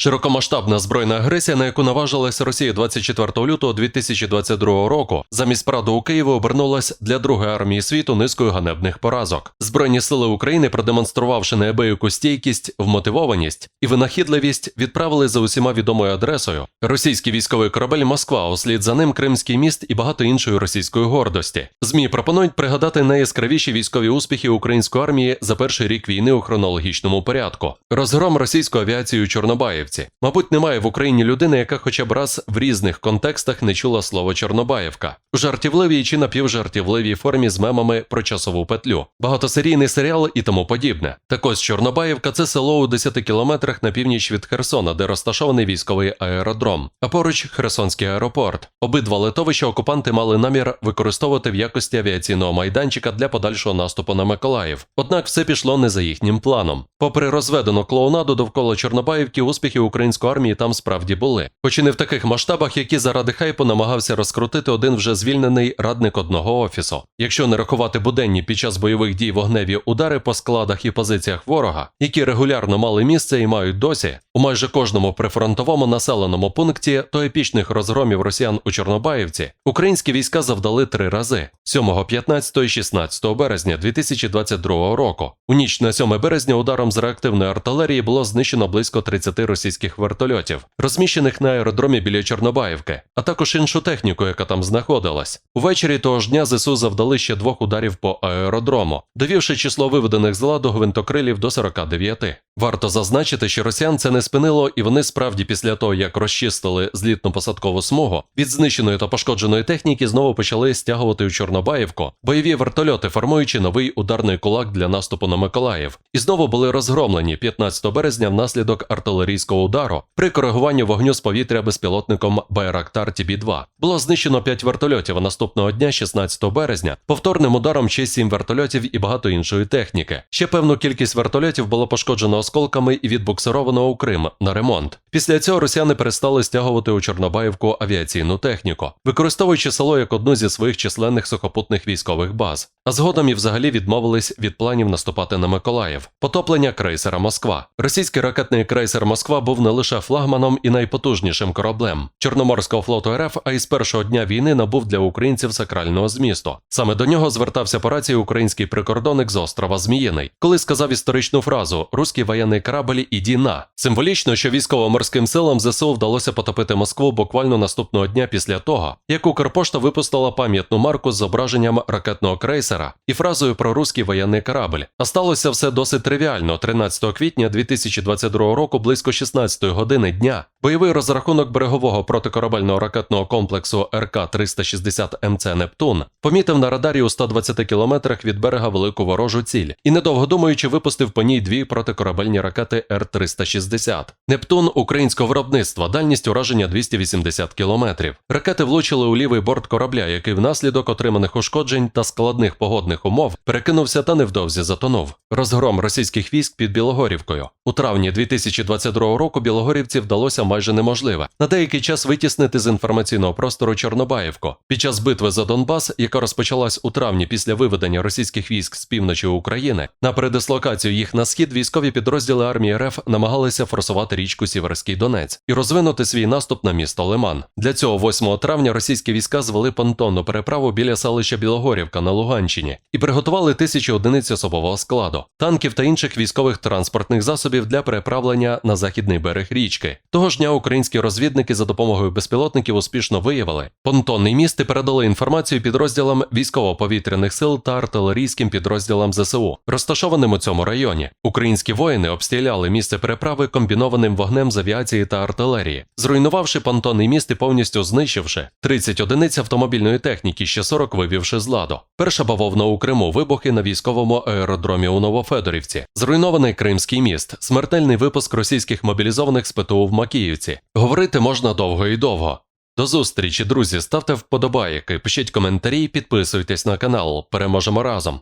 Широкомасштабна збройна агресія, на яку наважилася Росія 24 лютого 2022 року, замість параду у Києві обернулась для другої армії світу низкою ганебних поразок. Збройні сили України, продемонструвавши неабияку стійкість, вмотивованість і винахідливість, відправили за усіма відомою адресою російський військовий корабель Москва, услід за ним Кримський міст і багато іншої російської гордості. Змі пропонують пригадати найяскравіші військові успіхи української армії за перший рік війни у хронологічному порядку. Розгром російської авіації у Чорнобаївці. Мабуть, немає в Україні людини, яка хоча б раз в різних контекстах не чула слово Чорнобаївка у жартівливій чи напівжартівливій формі з мемами про часову петлю, багатосерійний серіал і тому подібне. Так ось Чорнобаївка це село у 10 кілометрах на північ від Херсона, де розташований військовий аеродром, а поруч Херсонський аеропорт. Обидва литовища окупанти мали намір використовувати в якості авіаційного майданчика для подальшого наступу на Миколаїв. Однак все пішло не за їхнім планом. Попри розведену клоунаду довкола Чорнобаївки, успіхи української армії там справді були, хоч і не в таких масштабах, які заради хайпу намагався розкрутити один вже звільнений радник одного офісу. Якщо не рахувати буденні під час бойових дій вогневі удари по складах і позиціях ворога, які регулярно мали місце і мають досі, у майже кожному прифронтовому населеному пункті то епічних розгромів росіян у Чорнобаївці, українські війська завдали три рази 7, 15 і 16 березня 2022 року. У ніч на 7 березня ударом з реактивної артилерії було знищено близько 30 російських вертольотів, розміщених на аеродромі біля Чорнобаївки, а також іншу техніку, яка там знаходилась. Увечері того ж дня ЗСУ завдали ще двох ударів по аеродрому, довівши число виведених з ладу гвинтокрилів до 49. Варто зазначити, що росіян це не спинило, і вони справді після того, як розчистили злітно-посадкову смугу, від знищеної та пошкодженої техніки знову почали стягувати у Чорнобаївку бойові вертольоти, формуючи новий ударний кулак для наступу на Миколаїв, і знову були розгромлені 15 березня внаслідок артилерійського удару при коригуванні вогню з повітря безпілотником Байрактар ТБ-2. Було знищено 5 вертольотів, а наступного дня, 16 березня, повторним ударом ще 7 вертольотів і багато іншої техніки. Ще певну кількість вертольотів було пошкоджено осколками і відбуксировано у Крим на ремонт. Після цього росіяни перестали стягувати у Чорнобаївку авіаційну техніку, використовуючи село як одну зі своїх численних сухопутних військових баз. А згодом і взагалі відмовились від планів наступати на Миколаїв. Потоплення крейсера Москва. Російський ракетний крейсер Москва був не лише флагманом і найпотужнішим кораблем Чорноморського флоту РФ, а й з першого дня війни набув для українців сакрального змісту. Саме до нього звертався по рації український прикордонник з острова Зміїний, коли сказав історичну фразу Руський воєнний корабль іді на. Символічно, що військово-морським силам ЗСУ вдалося потопити Москву буквально наступного дня після того, як Укрпошта випустила пам'ятну марку з зображенням ракетного крейсера і фразою про руський воєнний корабль. А сталося все досить тривіально. 13 квітня 2022 року, близько 16 години дня, бойовий розрахунок берегового протикорабельного ракетного комплексу РК 360 МЦ Нептун помітив на радарі у 120 кілометрах від берега велику ворожу ціль і, недовго думаючи, випустив по ній дві протикорабельні ракети Р-360. Нептун українського виробництва, дальність ураження 280 кілометрів. Ракети влучили у лівий борт корабля, який внаслідок отриманих ушкоджень та складних погодних умов перекинувся та невдовзі затонув. Розгром російських військ під Білогорівкою. У травні 2022 року Білогорівці вдалося майже неможливе на деякий час витіснити з інформаційного простору Чорнобаївку. Під час битви за Донбас, яка розпочалась у травні після виведення російських військ з півночі України, на передислокацію їх на схід військові підрозділи армії РФ намагалися форсувати річку Сіверський Донець і розвинути свій наступ на місто Лиман. Для цього 8 травня російські війська звели понтонну переправу біля селища Білогорівка на Луганщині і приготували тисячі одиниць особового складу, танків та інших військових транспортних засобів для переправлення на західний берег річки. Того ж дня українські розвідники за допомогою безпілотників успішно виявили понтонний міст і передали інформацію підрозділам військово-повітряних сил та артилерійським підрозділам ЗСУ, розташованим у цьому районі. Українські воїни обстріляли місце переправи комбінованим вогнем з авіації та артилерії, зруйнувавши понтонний міст і повністю знищивши 30 одиниць автомобільної техніки, ще 40 вивівши з ладу. Перша бавовна у Криму, вибухи на військовому аеродромі у Новофедорівці, зруйнований Кримський міст, смертельний випуск російських мобілізованих з ПТУ в Макіївці. Говорити можна довго і довго. До зустрічі, друзі. Ставте вподобайки, пишіть коментарі, підписуйтесь на канал. Переможемо разом.